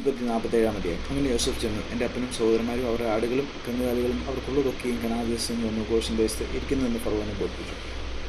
ഉൽപ്പത്തി നാൽപ്പത്തേഴാം അധ്യായം. അങ്ങനെ യോസഫ് ചെന്നു. എന്റെ അപ്പനും സഹോദരന്മാരും അവരുടെ ആടുകളും കന്നുകാലികളും അവർക്കുള്ളതൊക്കെയും കനാദേശം വന്നു. ഘോഷം ദേശത്ത് ഇരിക്കുന്നുവെന്ന് ഫറവോനെ ബോധിപ്പിച്ചു.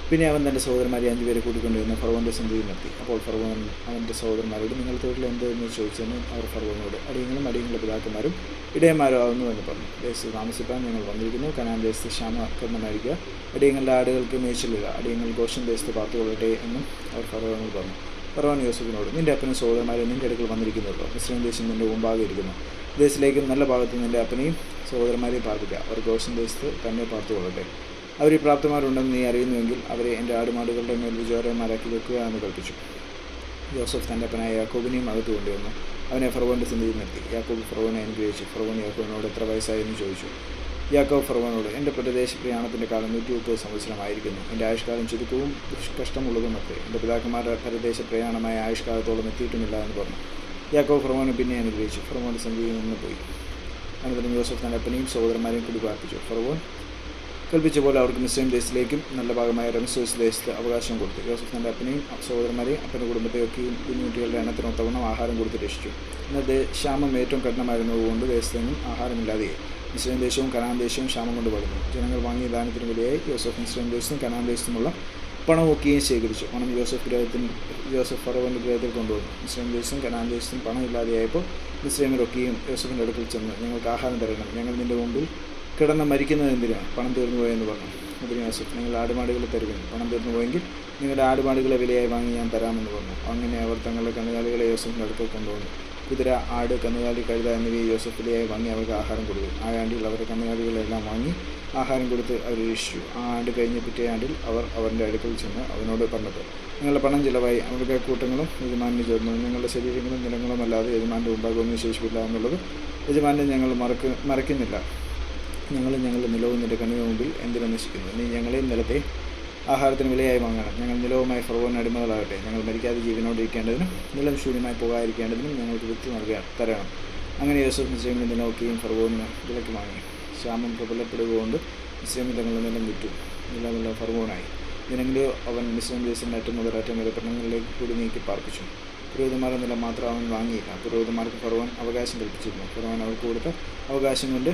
പിന്നെ അവൻ തന്റെ സഹോദരന്മാരെ അഞ്ചുപേരെ കൂട്ടിക്കൊണ്ടുവന്ന് ഫറവോന്റെ സന്ധിയിൽ നിർത്തി. അപ്പോൾ ഫറവോൻ അവന്റെ സഹോദരന്മാരോട് നിങ്ങൾ തൊഴിൽ എന്ത് എന്ന് ചോദിച്ചെന്ന് അവർ ഫറവോനോട് അടിയങ്ങളും അടിയങ്ങളുടെ പിതാക്കന്മാരും ഇടയന്മാരോ ആവുന്നു എന്ന് പറഞ്ഞു. ദേശത്ത് താമസിപ്പാൻ ഞങ്ങൾ വന്നിരിക്കുന്നു. കനാൻ ദേശത്ത് ക്ഷാമകരണമായിരിക്കുക അടിയങ്ങളുടെ ആടുകൾക്ക് മേച്ചിലുക അടിയങ്ങൾ ഘോഷം ദേശത്ത് പാർത്തുകൊള്ളട്ടെ എന്നും അവർ ഫറവോനോട് പറഞ്ഞു. ഫറവോൻ യോസഫിനോട് നിന്റെ അപ്പനും സഹോദരന്മാരെ നിന്റെ അടുക്കൽ വന്നിരിക്കുന്നുള്ളൂ മുസ്ലിം ദേശം നിന്റെ മുമ്പാകെ ഇരിക്കുന്നു. ദേശത്തിലേക്ക് നല്ല ഭാഗത്ത് നിന്റെ അപ്പനെയും സഹോദരന്മാരെയും പാർപ്പിക്കുക അവർ ഗോഷൻ ദേശത്ത് തന്നെ പാർത്തുകൊള്ളട്ടെ അവർ പ്രാപ്തമാരുണ്ടെന്ന് നീ അറിയുന്നുവെങ്കിൽ അവരെ എന്റെ ആടുമാടുകളുടെ മേൽ വിചാരന്മാരാക്കി വെക്കുക എന്ന് കൽപ്പിച്ചു. ജോസഫ് തന്റെ അപ്പനായ യാക്കോബിനെയും അകത്ത് കൊണ്ടുവന്നു. അവനെ ഫറവോന്റെ സിന്ധിയിൽ നിർത്തി. യാക്കോബ് ഫറവോനെ അനുഗ്രഹിച്ചു. ഫറവോൻ യാക്കോബിനോട് എത്ര വയസ്സായി? എന്ന് ചോദിച്ചു. യാക്കോബ് ഫറവോനോട് എന്റെ പ്രദേശ പ്രയാണത്തിന്റെ കാലം നൂറ്റി മുപ്പത് സംവത്സരമായിരിക്കുന്നു. എന്റെ ആയുഷ്കാലം ചുരുക്കവും കഷ്ടമുള്ളതും അത്രേ എന്റെ പിതാക്കന്മാരുടെ പരദേശ പ്രയാണമായ ആയുഷ്കാലത്തോളം എത്തിയിട്ടുമില്ല എന്ന് പറഞ്ഞു. യാക്കോ ഫറവോനെ പിന്നെ അനുഗ്രഹിച്ചു ഫറവോന്റെ സന്ധിയിൽ നിന്ന് പോയി. അനന്തരം ജോസഫ് തന്റെ അപ്പനെയും സഹോദരന്മാരെയും കൂടി പ്രാർത്ഥിച്ചു. ഫർവോൻ കൽപ്പിച്ച പോലെ അവർക്ക് മുസ്ലിം ദേശത്തിലേക്കും നല്ല ഭാഗമായ റംസോസ് ദേശത്ത് അവകാശം കൊടുത്തു. ജോസഫ് തന്റെ അപ്പനെയും സഹോദരന്മാരെയും അപ്പന്റെ കുടുംബത്തെയൊക്കെയും കുഞ്ഞുകുട്ടികളുടെ എണ്ണത്തിനൊത്തവണ്ണം ആഹാരം കൊടുത്ത് രക്ഷിച്ചു. എന്നാൽ ക്ഷാമം ഏറ്റവും കഠിനമായിരുന്നതുകൊണ്ട് ദേശത്തെങ്ങും ആഹാരമില്ലാതെയായി. മിസ്ലൈം ദേശവും കനാൻ ദേശവും ക്ഷാമം കൊണ്ട് ജനങ്ങൾ വാങ്ങിയ ദാനത്തിന് വിലയായി യോസഫ് മിസ്ലൈം ദേശത്തും കനാൻ ദേശത്തുമുള്ള പണമൊക്കെയും ശേഖരിച്ചു. പണം ജോസഫ് ഗ്രഹത്തിന് ജോസഫ് ഫറവന്റെ ഗ്രഹത്തിൽ കൊണ്ടുവന്നു. മിസ്ലൈം ദേശത്തും കനാൻ ദേശത്തും പണം ഇല്ലാതെയായപ്പോൾ മിസ്ലൈമിലൊക്കെയും യോസഫിന്റെ അടുക്കൽ ചെന്ന് ഞങ്ങൾക്ക് ആഹാരം തരണം. ഞങ്ങൾ നിന്റെ മുമ്പിൽ കിടന്ന് മരിക്കുന്നത് എന്തിനാണ്? പണം തീർന്നു പോയെന്ന് പറഞ്ഞു. അതിന് യോസഫ് നിങ്ങൾ ആടുമാടുകളെ തരുകയും പണം തീർന്നു പോയെങ്കിൽ നിങ്ങളുടെ ആടുമാടുകളെ വിലയായി വാങ്ങി ഞാൻ തരാമെന്ന് പറഞ്ഞു. അങ്ങനെ അവർ തങ്ങളുടെ കന്നുകാലികളെ യോസഫിന്റെ അടുക്കൽ കൊണ്ടുവന്നു. കുതിര ആട് കന്നുകാലി കഴുത എന്നിവയെ യോസഫ് വാങ്ങി അവർക്ക് ആഹാരം കൊടുത്തു. ആ ആണ്ടിൽ അവരുടെ കന്നുകാലികളെല്ലാം വാങ്ങി ആഹാരം കൊടുത്ത് അവർ രക്ഷിച്ചു ആ ആണ്ട് കഴിഞ്ഞ് പിറ്റേ ആണ്ടിൽ അവർ അവരുടെ അടുക്കൽ ചെന്ന് അവനോട് പറഞ്ഞത് നിങ്ങളുടെ പണം ചിലവായി. അവരുടെ കൂട്ടങ്ങളും യജമാനിന് ചേർന്നു നിങ്ങളുടെ ശരീരങ്ങളും നിലങ്ങളും അല്ലാതെ യജമാന്റെ ഉണ്ടാകുമെന്ന് ശേഷിപ്പില്ല എന്നുള്ളത് യജമാനെ ഞങ്ങൾ മറക്ക മറക്കുന്നില്ല ഞങ്ങൾ ഞങ്ങളുടെ നിലവും നിന്റെ കണ്ണിന് മുമ്പിൽ എന്തിനു നശിക്കുന്നു. നീ ഞങ്ങളെയും നിലത്തെ ആഹാരത്തിന് വിലയായി വാങ്ങണം. ഞങ്ങൾ നിലവുമായി ഫറവോന് അടിമകളാകട്ടെ. ഞങ്ങൾ മരിക്കാതെ ജീവനോടിരിക്കേണ്ടതിനും നിലം ശൂന്യമായി പോകാതിരിക്കേണ്ടതിനും ഞങ്ങൾക്ക് വിത്ത് നൽകുക തരണം. അങ്ങനെ യോസഫ് മുസ്ലിമിന്റെ നോക്കിയും ഫറവോന് വിലക്ക് വാങ്ങി ശ്യാമം പ്രബലപ്പെടുകൊണ്ട് മുസ്ലിം തങ്ങളുടെ നിലം വിറ്റു നിലമുള്ള ഫറവോനായി ദിനങ്ങളിലോ അവൻ മുസ്ലിം ദേശം അറ്റം മുതൽ അറ്റം വരെ പട്ടണങ്ങളിലേക്ക് കൂടി നീക്കി പാർപ്പിച്ചു. പുരോഹിതന്മാരുടെ നില മാത്രം അവൻ വാങ്ങിയില്ല. പുരോഹിതന്മാർക്ക് ഫറവോൻ അവകാശം കൽപ്പിച്ചിരുന്നു. ഫറവോൻ അവർക്ക് കൊടുത്ത അവകാശം കൊണ്ട്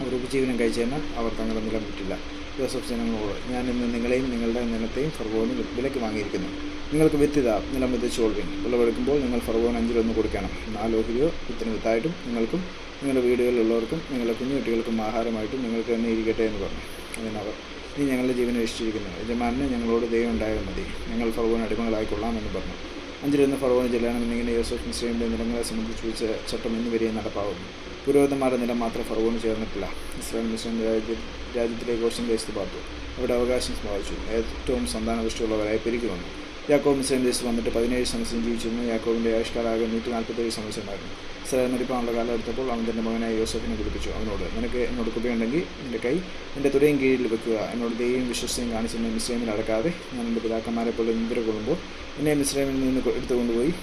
അവർ ഉപജീവനം കഴിച്ചതിനാൽ അവർ തങ്ങളുടെ നിലം വിറ്റില്ല ജോസഫ് ജനങ്ങളോട് ഞാൻ ഇന്ന് നിങ്ങളെയും നിങ്ങളുടെ നിലത്തെയും ഫർവോന് വിലയ്ക്ക് വാങ്ങിയിരിക്കുന്നു. നിങ്ങൾക്ക് വിത്തിത നിലം വിതച്ചോൾവിൻ വിളവെടുക്കുമ്പോൾ നിങ്ങൾ ഫർവോൻ അഞ്ചിലൊന്ന് കൊടുക്കണം. നാല് ഓഹരിയോ വിത്തിന് വിത്തായിട്ടും നിങ്ങൾക്കും നിങ്ങളുടെ വീടുകളിലുള്ളവർക്കും നിങ്ങളുടെ കുഞ്ഞുകുട്ടികൾക്കും ആഹാരമായിട്ടും നിങ്ങൾക്ക് തന്നെ ഇരിക്കട്ടെ എന്ന് പറഞ്ഞു. അതിനവർ നീ ഞങ്ങളുടെ ജീവനെ രക്ഷിച്ചിരിക്കുന്നു. യജമാനെ ഞങ്ങളോട് ദൈവം ഉണ്ടായാൽ മതി. ഞങ്ങൾ ഫർവോൻ അടിമകളായിക്കൊള്ളാം എന്ന് പറഞ്ഞു. അഞ്ചിലൊന്ന് ഫറവോന് ചെല്ലണമെന്നിങ്ങനെ യോസഫ് മിസ്ലൈമിന്റെ നിലങ്ങളെ സംബന്ധിച്ച് വെച്ച ചട്ടം ഇന്നുവരെ നടപ്പാകുന്നു പുരോഹിതന്മാരുടെ നിലം മാത്രം ഫറവോന് ചേർന്നിട്ടില്ല. ഇസ്രായേൽ മുസ്ലിം രാജ്യ രാജ്യത്തിലെ ഘോഷം ദേശത്ത് പാർത്തു. അവിടെ അവകാശം സമ്പാദിച്ചു. ഏറ്റവും സന്താനപുഷ്ടിയുള്ളവരായി പെരുകി വന്നു. യാക്കോബ് മുസ്ലിം ദേശത്ത് വന്നിട്ട് പതിനേഴ് സംവത്സരം ജീവിച്ചിരുന്നു. യാക്കോബിന്റെ ആയുഷ്കാലാകെ നൂറ്റി നാൽപ്പത്തേഴ് സംവത്സരമായിരുന്നു സ്ഥലം മരിപ്പാനുള്ള കാലം എടുത്തപ്പോൾ അവൻ തന്റെ മകനായ യോസഫിനെ കുടിപ്പിച്ചു അവനോട് നിനക്ക് എന്നോട് കൃപയുണ്ടെങ്കിൽ നിന്റെ കൈ എന്റെ തുടയും കീഴിൽ വെക്കുക. എന്നോട് ദൈവം വിശ്വസ്തയും കാണിച്ചെന്നെ മിസ്ലൈമിൽ അടക്കാതെ ഞാൻ എന്റെ പിതാക്കന്മാരെ പോലെ നിദ്ര കൊള്ളുമ്പോൾ എന്നെ മിസ്ലൈമിൽ നിന്ന് എടുത്തുകൊണ്ടുപോയി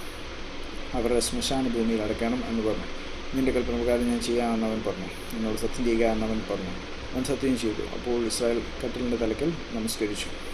അവരുടെ ശ്മശാന ഭൂമിയിൽ അടക്കണം എന്ന് പറഞ്ഞു. നിന്റെ കൽപ്പന പ്രകാരം ഞാൻ ചെയ്യാമെന്ന് അവൻ പറഞ്ഞു. എന്നോട് സത്യം ചെയ്യുക എന്നവൻ പറഞ്ഞു. അവൻ സത്യം ചെയ്തു. അപ്പോൾ ഇസ്രായേൽ കട്ടിലിന്റെ തലക്കൽ നമസ്കരിച്ചു.